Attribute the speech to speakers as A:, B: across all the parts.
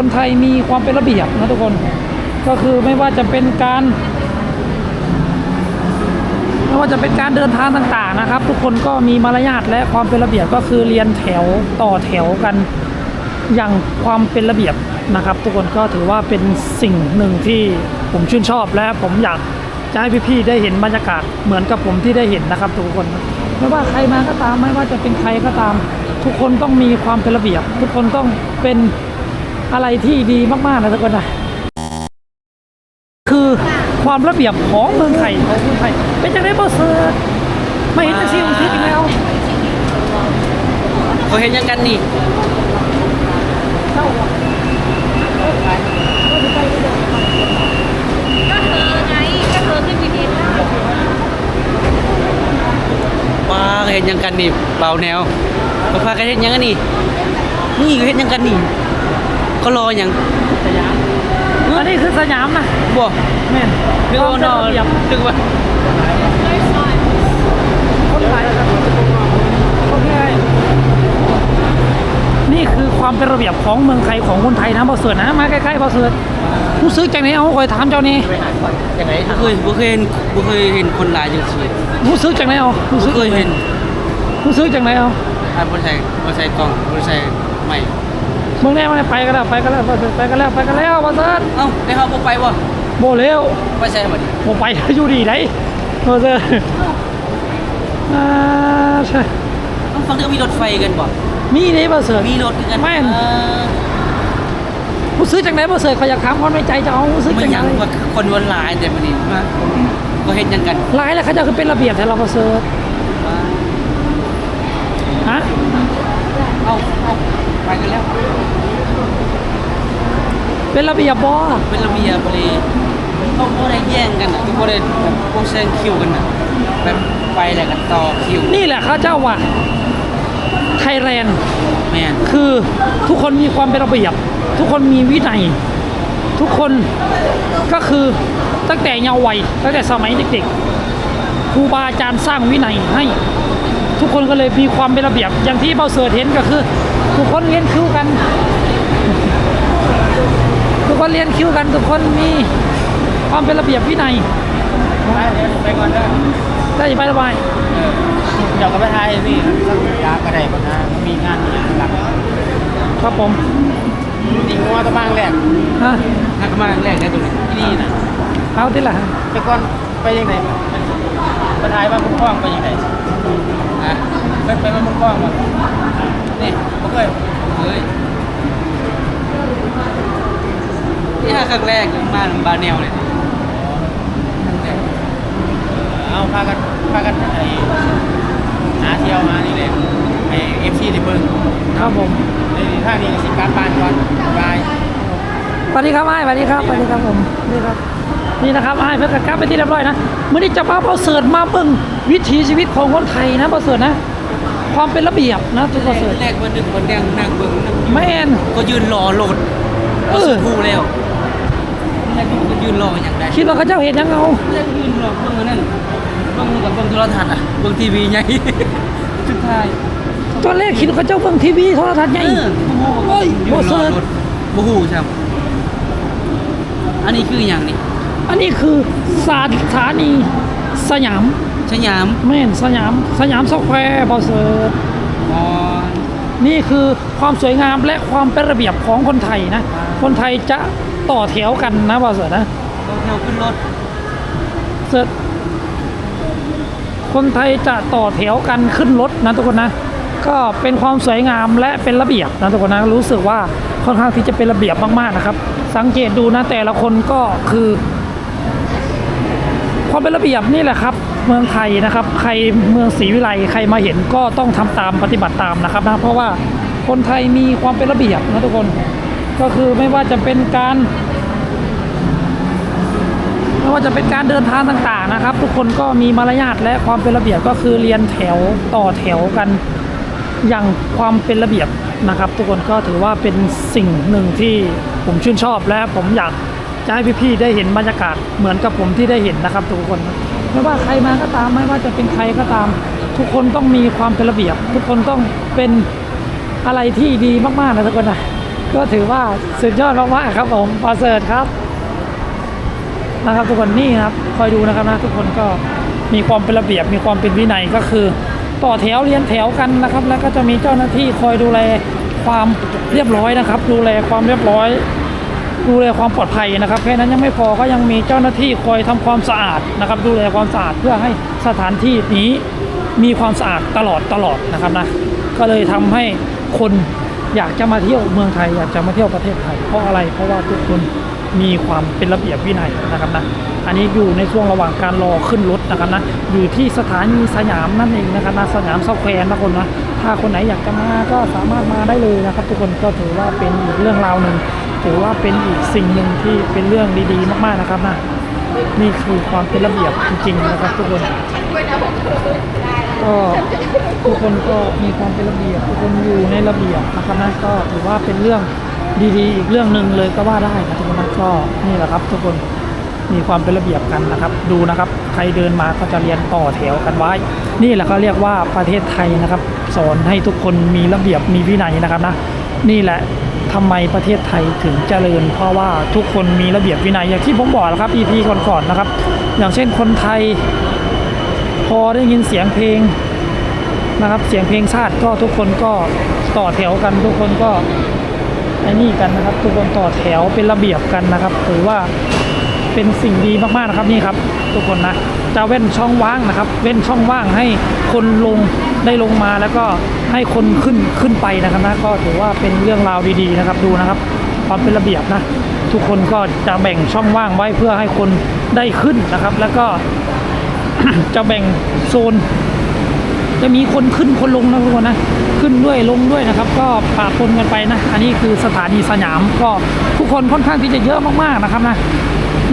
A: คนไทยมีความเป็นระเบียบนะทุกคน ก็คือไม่ว่าจะเป็นการ ไม่ว่าจะเป็นการเดินทางต่างๆนะครับ ทุกคนก็มีมารยาทและความเป็นระเบียบก็คือเรียนแถวต่อแถวกันอย่างความเป็นระเบียบนะครับ ทุกคนก็ถือว่าเป็นสิ่งหนึ่งที่ผมชื่นชอบและผมอยากจะให้พี่ๆได้เห็นบรรยากาศเหมือนกับผมที่ได้เห็นนะครับ ทุกคนไม่ว่าใครมาก็ตามไม่ว่าจะเป็นใครก็ตาม ทุกคนต้องมีความเป็นระเบียบ ทุกคนต้องเป็น อะไรที่ดีมากๆนะทุกคนนะคือความระเบียบของเมืองไทยของคนไทยเป็นจังไดบ่เสิร์ชไม่เห็นจะซีของทิพย์อีกแล้ว
B: เขาเห็นยังกันนี่
A: เจ้า
C: ก็เธอไงก็เธอขึ้น BTS ได้
B: ว้าเขาเห็นยังกันนี่เบาแนวเขาพากันเห็นยังกันนี่นี่เขาเห็นยังกันนี่ เขารออย่าง
A: อันนี้คือสยามนะ
B: บ่
A: แม่น
B: นึก
A: ความ
B: ว่า
A: เป็น
B: นอ
A: ระเบียบ
B: นึกว่า
A: คนไทยโอเคนี่คือความเป็นระเบียบของเมืองไทยของคนไทยนะบ่เสิร์ชนะมาใกล้ๆบ่เสิร์ชรู้สึกจังไหนเอาคอยถามเจ้านี่
B: ยังไงบ่เคยบ่เคยเห็นบ่เคยเห็นคนหลายจังซี่
A: รู้สึกจังไหนเอารู้สึ
B: บ่
A: ก
B: เคยเห็น
A: รู้สึกจังไหนเอา
B: อ่าบ่ใช่บ่ใช่กล้องบ่ใช่ไม่
A: เมืองแน่มาไปกันแล้วไปกันแล้วบ่เสิร์ชไปกันแล้วไปกันแล้วบ่เสิร์ช
B: เอ้าได้เฮาบ่ไปบ่
A: บ่เร็ว
B: บ่ใช่บัดนี้
A: ผมไปอยู่ดีไหนโอ้เจออ่าใช่
B: เอ้าฟังเรื่องมีรถไฟกันบ่
A: มีนี่บ่เสิร์
B: มีรถคือกัน
A: แม่น
B: เออ
A: ผู้ซื้อจากไหนบ่เสิร์เขาอยากถามความในใจจะเอาผู้ซื้อ
B: มัน
A: จาก
B: ยั
A: ไห
B: ง
A: น
B: ว่าคนวันหลายแต่บัดนี้มาเขาเห็นยังกัน
A: หลายแล้วเขาจะคือเป็นระเบียบแต่เราบ่เสิร์ฮะ
B: เอ้าเอ้า ไปกันแล้ว
A: เป็นระเบียบบ่
B: เป็นระเบียบเลยเขาบ่ได้แย่งกันอะเขาบ่ได้แบบพวกแซงคิวกันอะแบบไปแล้วก็ต่อคิว
A: นี่แหละเขาเจ้าว่าไทยแลนด์
B: แม่น
A: คือทุกคนมีความเป็นระเบียบ ทุกคนมีวินัยทุกคนก็คือตั้งแต่เยาว์วัยตั้งแต่สมัยเด็กๆครูบาอาจารย์สร้างวินัยให้ ทุกคนก็เลยมีความเป็นระเบียบ อย่างที่เบาเสิร์ชเห็นก็คือทุกคนเรียนคิวกัน ทุกคนเรียนคิวกัน ทุกคนมีความเป็นระเบียบวินัย
B: ไปก่อนเด้อ
A: ได้ไประบาย
B: เดี๋ยวก็ไปทายนี่สักยากระไดบ่นะมีงานนี่หลัง
A: ครับผม
B: ติงว่าตะบางแรก
A: ฮะ
B: นักมาแรกได้ตรงนี้ที่นี่น่ะ
A: เอาที่ละ
B: แต่ก่อนไปยังไง ไปทายว่าพุ่งกล้องไปยังไงอะไปไปมาพุ่งกล้องบ่นี่บ่เคยเฮ้ยนี่ครั้งแรกมาบาแนวเลย
D: เอาพากันพากันไอ้หาเที่ยวมานี่แหละไอ้เอฟซีในเบิ้ง
A: ครับผม
D: ในท่านี้สิการบ้านก่อนบาย
A: สวัสดีครับไอ้ายสวัสดีครับสวัสดีครับผมนี่ครับ นี่นะครับไอ้ายเพื่อนกลับไปที่เรียบร้อยนะเมื่อนี้จะมาเบาเสิร์ชมาเบิ่งวิถีชีวิตของคนไทยนะเบาเสิร์ชนะ ความเป็นระเบียบนะทุกเบาเสิร์ช
B: แรกวันหนึ่งวันแดงนั่งเบิ่งนั่ง
A: แม่น
B: ก็ยืนรอโหลด
A: เออ
B: สุดทูแล้วแรกก็ยืนรออย่างไร
A: คิดว่าเขาเจ้าเห็นยังเอา
B: แรกยืนรอเบิ่งอันนั่นเบิ่งกับเบิ่งโทรทัศน์อะเบิ่งทีวีใหญ่สุดท้าย
A: ตอนแรกคิดว่าเขาเจ้าเบิ่งทีวีโทรทัศน์ใหญ่
B: เออ
A: โอ้ย
B: ยื
A: เบาน
B: ร
A: เสิ
B: อ
A: ร์ช
B: รถบูฮูใช่ไหมอันนี้คืออย่างนี้
A: อันนี้คือสถานีสยาม
B: สยาม
A: แม่นสยามสยามสแควร์เบาเสิร์ช
B: อ๋อ
A: นี่คือความสวยงามและความเป็นระเบียบของคนไทยนะ คนไทยจะต่อแถวกันนะเบาเสิร์ชนะ
B: ต้องแถวขึ้นรถ
A: เสร็จคนไทยจะต่อแถวกันขึ้นรถนะทุกคนนะก็เป็นความสวยงามและเป็นระเบียบนะทุกคนนะรู้สึกว่าค่อนข้างที่จะเป็นระเบียบมากๆนะครับ สังเกตดูนะแต่ละคนก็คือ ความเป็นระเบียบนี่แหละครับ เมืองไทยนะครับ ใครเมืองศรีวิไลใครมาเห็นก็ต้องทำตามปฏิบัติตามนะครับนะเพราะว่าคนไทยมีความเป็นระเบียบนะทุกคน ก็คือไม่ว่าจะเป็นการไม่ว่าจะเป็นการเดินทางต่างๆนะครับ ทุกคนก็มีมารยาทและความเป็นระเบียบก็คือเรียนแถวต่อแถวกันอย่างความเป็นระเบียบนะครับ ทุกคนก็ถือว่าเป็นสิ่งหนึ่งที่ผมชื่นชอบและผมอยาก จะให้พี่ๆได้เห็นบรรยากาศเหมือนกับผมที่ได้เห็นนะครับ ทุกคนไม่ว่าใครมาก็ตามไม่ว่าจะเป็นใครก็ตาม ทุกคนต้องมีความเป็นระเบียบ ทุกคนต้องเป็นอะไรที่ดีมากๆนะทุกคนนะก็ถือว่าสุดยอดมากๆครับผมประเสริฐครับนะครับ ทุกคนนี่นะครับคอยดูนะครับนะทุกคนก็มีความเป็นระเบียบ มีความเป็นวินัยก็คือ ต่อแถวเรียนแถวกันนะครับ แล้วก็จะมีเจ้าหน้าที่คอยดูแลความเรียบร้อยนะครับ ดูแลความเรียบร้อย ดูแลความปลอดภัยนะครับ แค่นั้นยังไม่พอก็ยังมีเจ้าหน้าที่คอยทำความสะอาดนะครับ ดูแลความสะอาดเพื่อให้สถานที่นี้มีความสะอาดตลอดตลอดนะครับนะก็เลยทำให้คนอยากจะมาเที่ยวเมืองไทยอยากจะมาเที่ยวประเทศไทยเพราะอะไร เพราะว่าทุกคนมีความเป็นระเบียบวินัยนะครับนะอันนี้อยู่ในช่วงระหว่างการรอขึ้นรถนะครับนะอยู่ที่สถานีสยามนั่นเองนะครับนะสยามเซาแควร์นะคนนะถ้าคนไหนอยากจะมาก็สามารถมาได้เลยนะครับ ทุกคนก็ถือว่าเป็นอีกเรื่องราวหนึ่ง ถือว่าเป็นอีกสิ่งหนึ่งที่เป็นเรื่องดีๆ มากๆนะครับนะนี่คือความเป็นระเบียบจริงๆนะครับทุกคนก็ทุกคนก็มีความเป็นระเบียบทุกคนอยู่ในระเบียบนะครับนะก็ถือว่าเป็นเรื่องดีๆ อีกเรื่องหนึ่งเลยก็ว่าได้นะทุกคนนะก็นี่แหละครับ ทุกคนมีความเป็นระเบียบกันนะครับ ดูนะครับ ใครเดินมาก็จะเรียนต่อแถวกันไว้ นี่แหละเขาเรียกว่าประเทศไทยนะครับ สอนให้ทุกคนมีระเบียบมีวินัยนะครับนะ นี่แหละ ทำไมประเทศไทยถึงเจริญ เพราะว่าทุกคนมีระเบียบวินัยอย่างที่ผมบอกแล้วครับ EP ก่อนๆนะครับ อย่างเช่นคนไทย พอได้ยินเสียงเพลงนะครับ เสียงเพลงชาติก็ทุกคนก็ต่อแถวกันทุกคนก็ไอ้นี่กันนะครับ ทุกคนต่อแถวเป็นระเบียบกันนะครับถือว่าเป็นสิ่งดีมากๆนะครับนี่ครับ ทุกคนนะจะเว้นช่องว่างนะครับ เว้นช่องว่างให้คนลงได้ลงมาแล้วก็ ให้คนขึ้นขึ้นไปนะครับนะก็ถือว่าเป็นเรื่องราวดีๆนะครับดูนะครับความเป็นระเบียบนะ ทุกคนก็จะแบ่งช่องว่างไว้เพื่อให้คนได้ขึ้นนะครับ แล้วก็จะแบ่งโซน จะมีคนขึ้นคนลงนะทุกคนนะขึ้นด้วยลงด้วยนะครับ ก็ปะปนกันไปนะ อันนี้คือสถานีสยามก็ทุกคนค่อนข้างที่จะเยอะมากๆนะครับนะ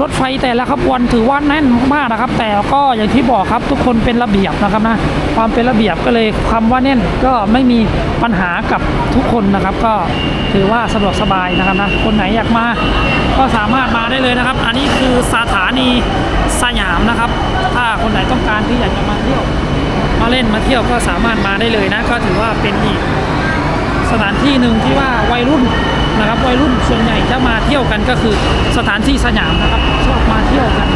A: รถไฟแต่ละขบวนถือว่าแน่นมากนะครับ แต่ก็อย่างที่บอกครับทุกคนเป็นระเบียบนะครับนะความเป็นระเบียบก็เลยคำว่าแน่นก็ไม่มีปัญหากับทุกคนนะครับ ก็ถือว่าสะดวกสบายนะครับนะคนไหนอยากมา ก็สามารถมาได้เลยนะครับ อันนี้คือสถานีสยามนะครับ ถ้าคนไหนต้องการที่อยากจะมาเที่ยวมาเล่นมาเที่ยวก็สามารถมาได้เลยนะ ก็ถือว่าเป็นอีกสถานที่หนึ่งที่ว่าวัยรุ่น นะครับวัยรุ่นส่วนใหญ่จะมาเที่ยวกันก็คือสถานที่สยามนะครับชอบมาเที่ยวกัน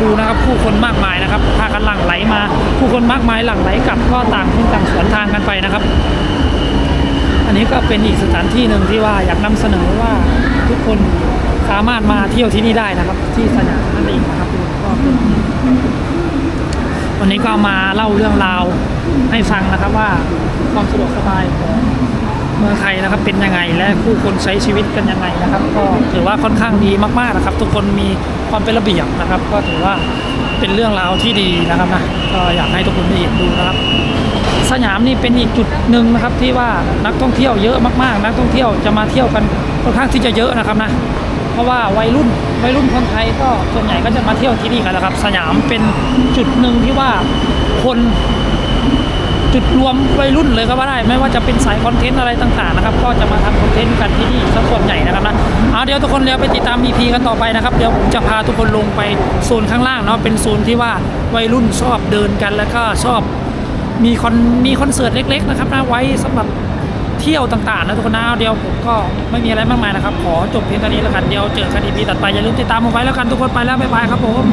A: ดูนะครับผู้คนมากมายนะครับพากันหลั่งไหลมา ผู้คนมากมายหลั่งไหลกลับก็ต่างคนต่างสวนทางกันไปนะครับ อันนี้ก็เป็นอีกสถานที่หนึ่งที่ว่าอยากนำเสนอว่าทุกคนสามารถมาเที่ยวที่นี่ได้นะครับ ที่สยามนั่นเองนะครับก็เป็นวันนี้ก็มาเล่าเรื่องราวให้ฟังนะครับว่าความสะดวกสบายของ เมืองไทยนะครับเป็นยังไงและผู้คนใช้ชีวิตกันยังไงนะครับ ก็ถือว่าค่อนข้างดีมากๆนะครับ ทุกคนมีความเป็นระเบียบนะครับ ก็ถือว่าเป็นเรื่องราวที่ดีนะครับนะก็อยากให้ทุกคนได้เห็นดูนะครับ สยามนี่เป็นอีกจุดหนึ่งนะครับที่ว่านักท่องเที่ยวเยอะมากๆ นักท่องเที่ยวจะมาเที่ยวกันค่อนข้างที่จะเยอะนะครับนะเพราะว่าวัยรุ่นวัยรุ่นคนไทยก็ส่วนใหญ่ก็จะมาเที่ยวที่นี่กันนะครับ สยามเป็นจุดหนึ่งที่ว่าคน จุดรวมวัยรุ่นเลยก็ว่าได้ ไม่ว่าจะเป็นสายคอนเทนต์อะไรต่างๆนะครับ ก็จะมาทำคอนเทนต์กันที่นี่ส่วนใหญ่นะครับนะเอาเดี๋ยวทุกคนเดี๋ยวไปติดตาม EP กันต่อไปนะครับ เดี๋ยวผมจะพาทุกคนลงไปโซนข้างล่างเนาะเป็นโซนที่ว่าวัยรุ่นชอบเดินกันแล้วก็ชอบมีคอนมีคอนเสิร์ตเล็ก ๆ นะครับนะไว้สำหรับเที่ยวต่างๆนะทุกคนนะเดียวผมก็ไม่มีอะไรมากมายนะครับ ขอจบเพียงเท่านี้แล้วกันเดียวเจอกันอีพีตัดไปอย่าลืมติดตามผมไว้แล้วกันทุกคนไปแล้วบ๊ายบายครับผม